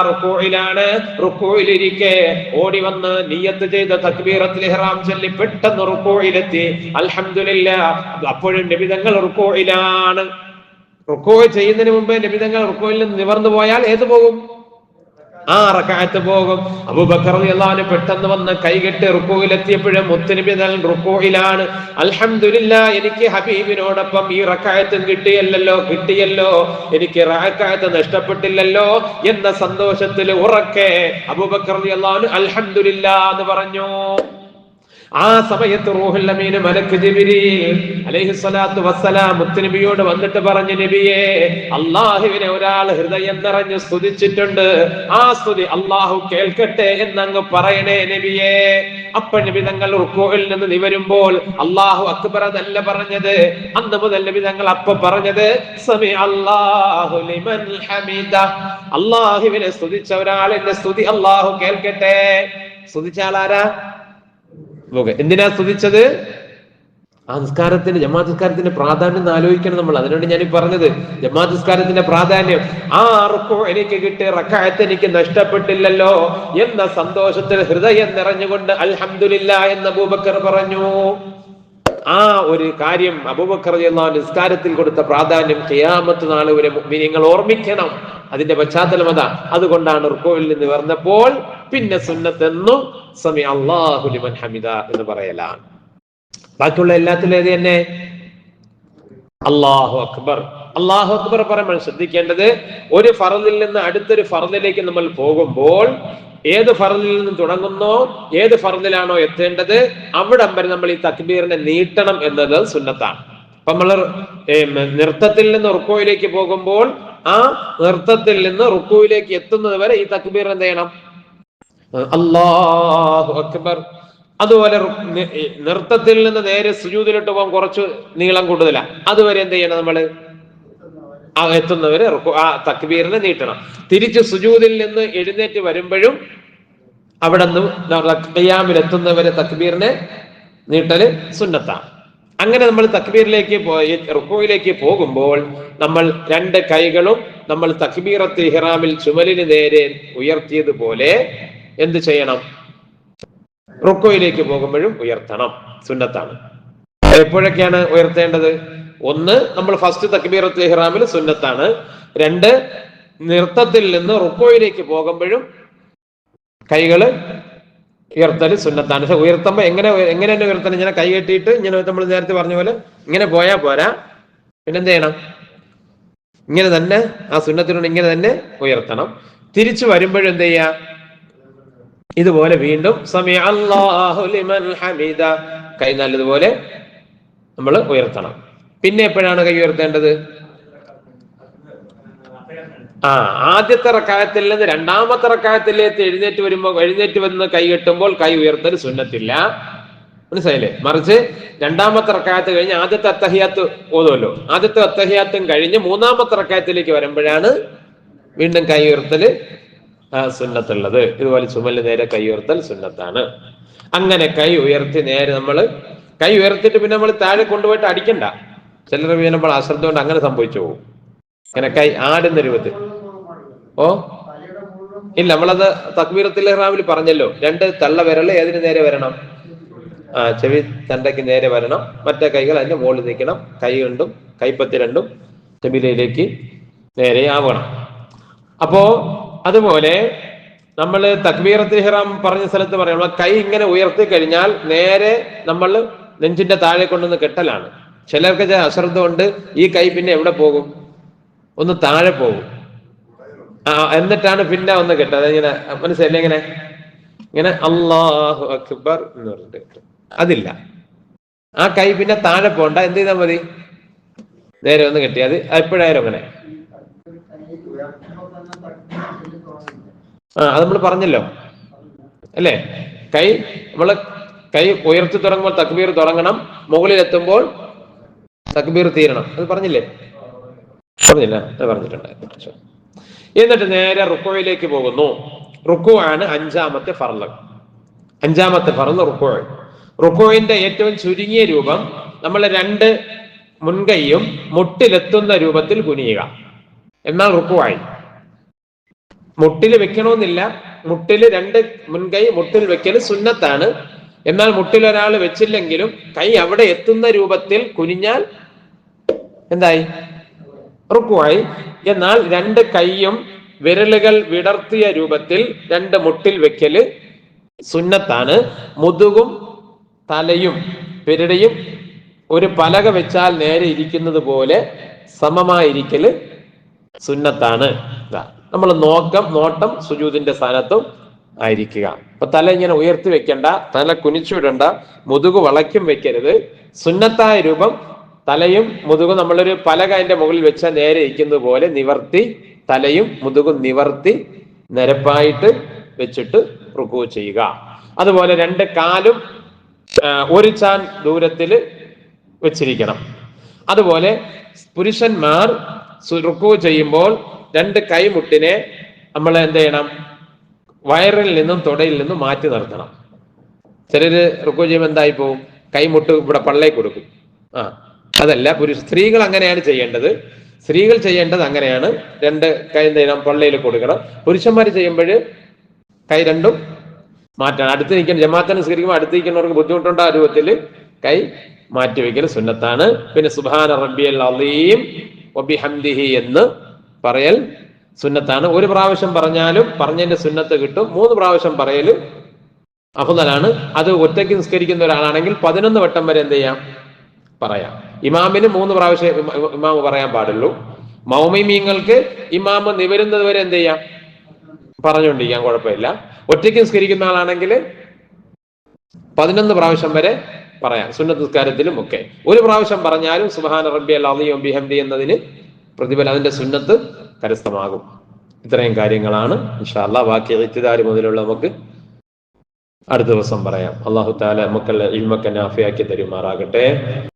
റുക്കൂയിലാണ്. റുക്കൂയിലിരിക്കെ ഓടി വന്ന് നീയത്ത് ചെയ്ത തക്ബീറത്തിൽ ഇഹ്റാം ചൊല്ലി പെട്ടെന്ന് റുക്കോയിലെത്തി. അലഹമില്ല അപ്പോഴും നബി തങ്ങൾ റുക്കോയിലാണ്. റുക്കോ ചെയ്യുന്നതിന് മുമ്പേ നബിതങ്ങൾ റുക്കോയിൽ നിന്ന് നിവർന്നു പോയാൽ ഏത് പോകും? ആ റക്കായത്ത് പോകും. അബൂബക്കർ എല്ലാവരും പെട്ടെന്ന് വന്ന് കൈകെട്ടി റുക്കോയിലെത്തിയപ്പോഴും മുത്തനബി തങ്ങൾ റുക്കോയിലാണ്. അൽഹമില്ല എനിക്ക് ഹബീബിനോടൊപ്പം ഈ റക്കായത്തും കിട്ടിയല്ലോ കിട്ടിയല്ലോ. എനിക്ക് റക്കായത്ത് നഷ്ടപ്പെട്ടില്ലല്ലോ എന്ന സന്തോഷത്തിൽ ഉറക്കെ അബൂബക്കർ എല്ലാവരും അൽഹമില്ല എന്ന് പറഞ്ഞു. ആ സമയത്ത് റൂഹുൽ അമീൻ മലക്ക് ജിബ്രീൽ അലൈഹി സ്വലാത്തു വസ്സലാം മുത്തുനബിയോട് വന്നിട്ട് പറഞ്ഞു നബിയെ അള്ളാഹുവിനെ ഒരാൾ ഹൃദയം നിറഞ്ഞ് സ്തുതിച്ചിട്ടുണ്ട്. ആ സ്തുതി അള്ളാഹു കേൾക്കട്ടെ എന്നങ്ങ് പറയണേ നബിയെ. അപ്പൊ നബി തങ്ങൾ റുക്കോയിൽ നിന്ന് നിവരുമ്പോൾ അള്ളാഹു അക്ബർ അതല്ല പറഞ്ഞത്. അന്ന് മുതൽ നബി തങ്ങൾ അപ്പൊ പറഞ്ഞത് സമി അള്ളാഹു ലിമൻ ഹമീദ. അള്ളാഹുവിനെ സ്തുതിച്ച ഒരാളിന്റെ സ്തുതി അള്ളാഹു കേൾക്കട്ടെ. സ്തുതിച്ച ആളാരാ? ഓക്കെ എന്തിനാ സ്തുതിച്ചത്? ആ നിസ്കാരത്തിന്റെ പ്രാധാന്യം ഒന്ന് ആലോചിക്കണം നമ്മൾ. അതിനോട് ഞാൻ ഈ പറഞ്ഞത് ജമാഅത്ത് നിസ്കാരത്തിന്റെ പ്രാധാന്യം ആ റുക്കോ എനിക്ക് കിട്ടിയ റക്കായത്ത് എനിക്ക് നഷ്ടപ്പെട്ടില്ലല്ലോ എന്ന സന്തോഷത്തിൽ ഹൃദയം നിറഞ്ഞുകൊണ്ട് അൽഹമില്ല എന്ന് അബൂബക്കർ പറഞ്ഞു. ആ ഒരു കാര്യം അബൂബക്കർ എന്ന നിസ്കാരത്തിൽ കൊടുത്ത പ്രാധാന്യം ഖിയാമത്ത് നാളെ ഒരു നിങ്ങൾ ഓർമ്മിക്കണം. അതിന്റെ പശ്ചാത്തലം അതാ. അതുകൊണ്ടാണ് റുക്കോയിൽ നിന്ന് വരുന്നപ്പോൾ പിന്നെ സുന്നത്തെന്നും സമി അള്ളാഹുലിമൻ ഹമിദ എന്ന് പറയലാണ്. ബാക്കിയുള്ള എല്ലാത്തിലും ഏത് തന്നെ? അള്ളാഹു അക്ബർ. അള്ളാഹു അക്ബർ പറയുമ്പോൾ ശ്രദ്ധിക്കേണ്ടത് ഒരു ഫറലിൽ നിന്ന് അടുത്തൊരു ഫറലിലേക്ക് നമ്മൾ പോകുമ്പോൾ ഏത് ഫറലിൽ നിന്ന് തുടങ്ങുന്നോ ഏത് ഫറലിലാണോ എത്തേണ്ടത് അവിടം വരെ നമ്മൾ ഈ തക്ബീറിനെ നീട്ടണം എന്നത് സുന്നത്താണ്. അപ്പൊ നമ്മൾ നൃത്തത്തിൽ നിന്ന് ഉറക്കോയിലേക്ക് പോകുമ്പോൾ ആ നൃത്തത്തിൽ നിന്ന് റുക്കുവിലേക്ക് എത്തുന്നത് വരെ ഈ തക്ബീർ എന്ത് ചെയ്യണം? അള്ളാഹു അക്ബർ. അതുപോലെ നൃത്തത്തിൽ നിന്ന് നേരെ സുജൂതിലിട്ട് പോകാൻ കുറച്ച് നീളം കൂടുതല. അതുവരെ എന്ത് ചെയ്യണം നമ്മൾ? ആ എത്തുന്നവര് ആ തക്ബീറിനെ നീട്ടണം. തിരിച്ച് സുജൂതിൽ നിന്ന് എഴുന്നേറ്റ് വരുമ്പോഴും അവിടെ നിന്ന് എത്തുന്നവരെ തക്ബീറിനെ നീട്ടൽ സുന്നത്താണ് അങ്ങനെ നമ്മൾ തക്ബീറിലേക്ക് പോയി റുക്കോയിലേക്ക് പോകുമ്പോൾ നമ്മൾ രണ്ട് കൈകളും നമ്മൾ തക്ബീറത്ത് ഇഹ്റാമിൽ ചുമലിന് നേരെ ഉയർത്തിയതുപോലെ എന്ത് ചെയ്യണം? റുക്കോയിലേക്ക് പോകുമ്പോഴും ഉയർത്തണം. സുന്നത്താണ്. എപ്പോഴൊക്കെയാണ് ഉയർത്തേണ്ടത്? ഒന്ന് നമ്മൾ ഫസ്റ്റ് തക്ബീറത്ത് ഇഹ്റാമിൽ സുന്നത്താണ്. രണ്ട് നൃത്തത്തിൽ നിന്ന് റുക്കോയിലേക്ക് പോകുമ്പോഴും കൈകൾ ഉയർത്തൽ സുന്നത്താണ്. പക്ഷെ ഉയർത്തുമ്പോ എങ്ങനെ എങ്ങനെ തന്നെ ഉയർത്തണം? ഇങ്ങനെ കൈ കെട്ടിയിട്ട് ഇങ്ങനെ നമ്മൾ നേരത്തെ പറഞ്ഞ പോലെ ഇങ്ങനെ പോയാ പോരാ. പിന്നെന്ത് ചെയ്യണം? ഇങ്ങനെ തന്നെ ആ സുന്നത്തിനോട് ഇങ്ങനെ തന്നെ ഉയർത്തണം. തിരിച്ചു വരുമ്പോഴും എന്ത് ചെയ്യാ? ഇതുപോലെ വീണ്ടും സമയ ഹമീദ കൈ നല്ലതുപോലെ നമ്മൾ ഉയർത്തണം. പിന്നെ എപ്പോഴാണ് കൈ ഉയർത്തേണ്ടത്? ആ ആദ്യത്തെ റക്കായത്തിൽ നിന്ന് രണ്ടാമത്തെ റക്കായത്തിലേക്ക് എഴുന്നേറ്റ് വരുമ്പോൾ എഴുന്നേറ്റ് വന്ന് കൈ കെട്ടുമ്പോൾ കൈ ഉയർത്തൽ സുന്നത്തില്ല. മനസ്സിലായില്ലേ? മറിച്ച് രണ്ടാമത്തെ റക്കായത്ത് കഴിഞ്ഞ് ആദ്യത്തെ അത്തഹിയാത്ത് ഓതുമല്ലോ ആദ്യത്തെ അത്തഹിയാത്തും കഴിഞ്ഞ് മൂന്നാമത്തെ റക്കായത്തിലേക്ക് വരുമ്പോഴാണ് വീണ്ടും കൈ ഉയർത്തൽ സുന്നത്തുള്ളത്. ഇതുപോലെ ചുമൽ നേരെ കൈ ഉയർത്തൽ സുന്നത്താണ്. അങ്ങനെ കൈ ഉയർത്തി നേരെ നമ്മൾ കൈ ഉയർത്തിട്ട് പിന്നെ നമ്മൾ താഴെ കൊണ്ടുപോയിട്ട് അടിക്കണ്ട. ചിലർ വീണപ്പോൾ അശ്രദ്ധ കൊണ്ട് അങ്ങനെ സംഭവിച്ചു പോകും. അങ്ങനെ കൈ ആടുന്ന രൂപത്തിൽ ഓ? ഇല്ല നമ്മളത് തക്ബീറത്തിൽ ഇഹ്റാമിൽ പറഞ്ഞല്ലോ. രണ്ട് തള്ള വിരൽ ഏതിന് നേരെ വരണം? ആ ചെവി തണ്ടയ്ക്ക് നേരെ വരണം. മറ്റേ കൈകൾ അതിന്റെ മുകളിൽ നിൽക്കണം. കൈ രണ്ടും കൈപ്പത്തി രണ്ടും ചെമിലയിലേക്ക് നേരെ ആവണം. അപ്പോ അതുപോലെ നമ്മൾ തക്ബീറത്തിൽ ഇഹ്റാം പറഞ്ഞ സ്ഥലത്ത് പറയാം. കൈ ഇങ്ങനെ ഉയർത്തി കഴിഞ്ഞാൽ നേരെ നമ്മൾ നെഞ്ചിന്റെ താഴെ കൊണ്ടുവന്ന് കെട്ടലാണ്. ചിലർക്ക് അശ്രദ്ധ കൊണ്ട് ഈ കൈ പിന്നെ എവിടെ പോകും? ഒന്ന് താഴെ പോകും. എന്നിട്ടാണ് പിന്നെ ഒന്ന് കേട്ടത്. ഇങ്ങനെ മനസ്സിലായില്ലേ ഇങ്ങനെ? ഇങ്ങനെ അള്ളാഹു അക്ബർ എന്ന് പറഞ്ഞിട്ട് കെട്ടും. അതില്ല. ആ കൈ പിന്നെ താഴെ പോണ്ട എന്ത് ചെയ്താൽ മതി? നേരെ ഒന്ന് കെട്ടിയാൽ എപ്പോഴായാലും അങ്ങനെ. ആ അത് നമ്മൾ പറഞ്ഞല്ലോ. അല്ലേ? കൈ നമ്മൾ കൈ ഉയർത്തി തുടങ്ങുമ്പോൾ തക്ബീർ തുടങ്ങണം. മുകളിൽ എത്തുമ്പോൾ തക്ബീർ തീരണം. അത് പറഞ്ഞില്ലേ? പറഞ്ഞില്ല. അത് പറഞ്ഞിട്ടുണ്ട് എന്നിട്ട് നേരെ റുക്കോയിലേക്ക് പോകുന്നു. റുക്കു ആണ് അഞ്ചാമത്തെ ഫർൾ. അഞ്ചാമത്തെ ഫർൾ റുക്കോ. റുക്കോയിന്റെ ഏറ്റവും ചുരുങ്ങിയ രൂപം നമ്മൾ രണ്ട് മുൻകൈയും മുട്ടിലെത്തുന്ന രൂപത്തിൽ കുനിയുക. എന്നാൽ റുക്കുവായി മുട്ടിൽ വെക്കണമെന്നില്ല. മുട്ടിൽ രണ്ട് മുൻകൈ മുട്ടിൽ വെക്കൽ സുന്നത്താണ്. എന്നാൽ മുട്ടിൽ ഒരാൾ വെച്ചില്ലെങ്കിലും കൈ അവിടെ എത്തുന്ന രൂപത്തിൽ കുനിഞ്ഞാൽ എന്തായി? റുക്കുവായി എന്നാൽ രണ്ട് കൈയും വിരലുകൾ വിടർത്തിയ രൂപത്തിൽ രണ്ട് മുട്ടിൽ വെക്കൽ സുന്നത്താണ്. മുതുകും തലയും പെരുടെയും ഒരു പലക വെച്ചാൽ നേരെ ഇരിക്കുന്നത് പോലെ സമമായിരിക്കൽ സുന്നത്താണ്. നമ്മൾ നോക്കം നോട്ടം സുജൂതിന്റെ സ്ഥാനത്തും ആയിരിക്കുക. അപ്പൊ തല ഇങ്ങനെ ഉയർത്തി വെക്കണ്ട തല കുനിച്ചു വിടണ്ട മുതുകു വളയ്ക്കും വെക്കരുത്. സുന്നത്തായ രൂപം തലയും മുതുകും നമ്മളൊരു പലക അതിന്റെ മുകളിൽ വെച്ച നേരെ ഇരിക്കുന്നത് പോലെ നിവർത്തി തലയും മുതുകും നിവർത്തി നിരപ്പായിട്ട് വെച്ചിട്ട് റുക്കു ചെയ്യുക. അതുപോലെ രണ്ട് കാലും ഒരു ചാൻ ദൂരത്തിൽ വെച്ചിരിക്കണം. അതുപോലെ പുരുഷന്മാർ റുക്കു ചെയ്യുമ്പോൾ രണ്ട് കൈമുട്ടിനെ നമ്മൾ എന്ത് ചെയ്യണം? വയറിൽ നിന്നും തുടയിൽ നിന്നും മാറ്റി നിർത്തണം. ചിലര് റുക്കു ചെയ്യുമ്പോൾ എന്തായി പോവും കൈമുട്ട് ഇവിടെ പള്ളേ കൊടുക്കും. ആ. അതല്ല പുരുഷ സ്ത്രീകൾ അങ്ങനെയാണ് ചെയ്യേണ്ടത്. സ്ത്രീകൾ ചെയ്യേണ്ടത് അങ്ങനെയാണ്. രണ്ട് കൈ നീളം പള്ളിയിൽ കൊടുക്കണം. പുരുഷന്മാർ ചെയ്യുമ്പോൾ കൈ രണ്ടും മാറ്റണം. അടുത്ത് നിൽക്കുന്ന ജമാഅത്തിനെ സ്വീകരിക്കുമ്പോൾ അടുത്ത് നിൽക്കുന്നവർക്ക് ബുദ്ധിമുട്ടുണ്ടോ? ആ രൂപത്തിൽ കൈ മാറ്റി വെക്കൽ സുന്നത്താണ്. പിന്നെ സുബാന റബ്ബിയൽ അലീം ഒബിഹംദിഹി എന്ന് പറയൽ സുന്നത്താണ്. ഒരു പ്രാവശ്യം പറഞ്ഞാലും പറഞ്ഞതിന്റെ സുന്നത്ത് കിട്ടും. മൂന്ന് പ്രാവശ്യം പറയൽ അഫുദലാണ്. അത് ഒറ്റയ്ക്ക് നിസ്കരിക്കുന്ന ഒരാളാണെങ്കിൽ പതിനൊന്ന് വട്ടം വരെ എന്ത് ചെയ്യാം? പറയാം. ഇമാമിന് മൂന്ന് പ്രാവശ്യം ഇമ- ഇമാമ് പറയാൻ പാടുള്ളൂ. മൗമിമീങ്ങൾക്ക് ഇമാമ് നിവരുന്നത് വരെ എന്ത് ചെയ്യാം? പറഞ്ഞുകൊണ്ടിരിക്കാൻ കുഴപ്പമില്ല. ഒറ്റയ്ക്ക് നിസ്കരിക്കുന്ന ആളാണെങ്കിൽ പതിനൊന്ന് പ്രാവശ്യം വരെ പറയാം സുന്നത്ത് നിസ്കാരത്തിലും ഒക്കെ. ഒരു പ്രാവശ്യം പറഞ്ഞാലും സുബഹാന റബ്ബി അല്ലാതെയും ബിഹംദി എന്നതിന് പ്രതിഫലം അതിന്റെ സുന്നത്ത് കരസ്ഥമാകും. ഇത്രയും കാര്യങ്ങളാണ്. ഇൻഷാല്ല ബാക്കി ഇത്തിദാരി മുതലുള്ള നമുക്ക് അടുത്ത ദിവസം പറയാം. അള്ളാഹു താല മക്കളുടെ ഇൽമക്കെ നാഫിയാക്കി തരുമാറാകട്ടെ.